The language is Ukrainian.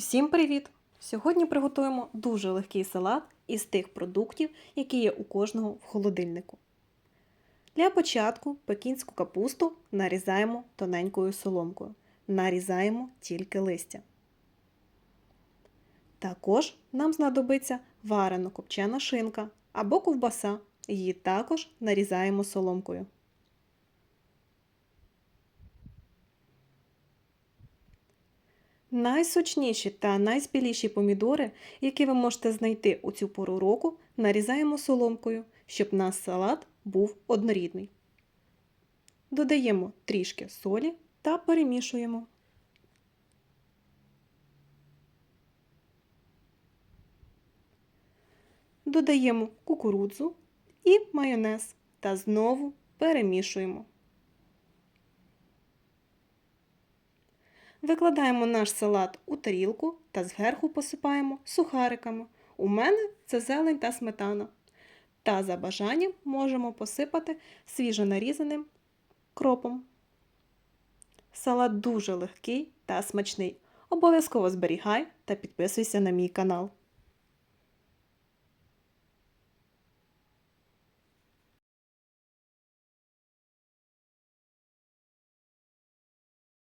Усім привіт! Сьогодні приготуємо дуже легкий салат із тих продуктів, які є у кожного в холодильнику. Для початку пекінську капусту нарізаємо тоненькою соломкою. Нарізаємо тільки листя. Також нам знадобиться варено копчена шинка або ковбаса. Її також нарізаємо соломкою. Найсочніші та найспіліші помідори, які ви можете знайти у цю пору року, нарізаємо соломкою, щоб наш салат був однорідний. Додаємо трішки солі та перемішуємо. Додаємо кукурудзу і майонез та знову перемішуємо. Викладаємо наш салат у тарілку та зверху посипаємо сухариками. У мене це зелень та сметана. Та за бажанням можемо посипати свіжо нарізаним кропом. Салат дуже легкий та смачний. Обов'язково зберігай та підписуйся на мій канал.